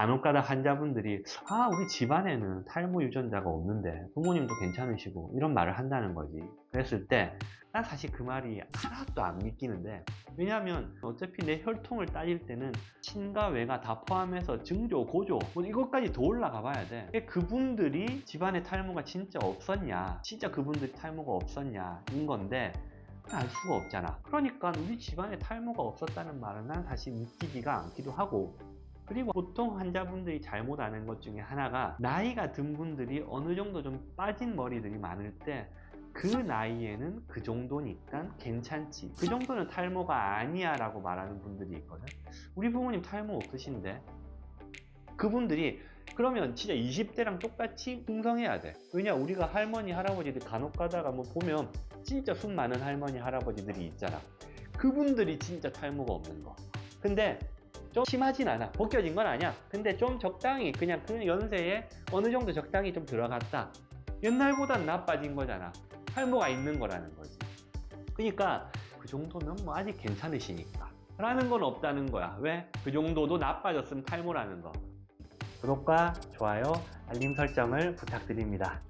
간혹 가다 환자분들이 아 우리 집안에는 탈모 유전자가 없는데 부모님도 괜찮으시고 이런 말을 한다는 거지. 그랬을 때 난 사실 그 말이 하나도 안 믿기는데 왜냐하면 어차피 내 혈통을 따질 때는 친가 외가 다 포함해서 증조 고조 뭐 이것까지 더 올라가 봐야 돼. 그분들이 집안에 탈모가 진짜 없었냐 진짜 그분들이 탈모가 없었냐 인 건데 알 수가 없잖아. 그러니까 우리 집안에 탈모가 없었다는 말은 난 사실 믿기지가 않기도 하고 그리고 보통 환자분들이 잘못 아는 것 중에 하나가 나이가 든 분들이 어느 정도 좀 빠진 머리들이 많을 때 그 나이에는 그 정도니까 괜찮지. 그 정도는 탈모가 아니야 라고 말하는 분들이 있거든. 우리 부모님 탈모 없으신데 그분들이 그러면 진짜 20대랑 똑같이 풍성해야 돼. 왜냐 우리가 할머니 할아버지들 간혹 가다가 뭐 보면 진짜 숨 많은 할머니 할아버지들이 있잖아. 그분들이 진짜 탈모가 없는 거. 근데 좀 심하진 않아. 벗겨진 건 아니야. 근데 좀 적당히 그냥 그 연세에 어느 정도 적당히 좀 들어갔다. 옛날보단 나빠진 거잖아. 탈모가 있는 거라는 거지. 그러니까 그 정도면 뭐 아직 괜찮으시니까. 라는 건 없다는 거야. 왜? 그 정도도 나빠졌으면 탈모라는 거. 구독과 좋아요, 알림 설정을 부탁드립니다.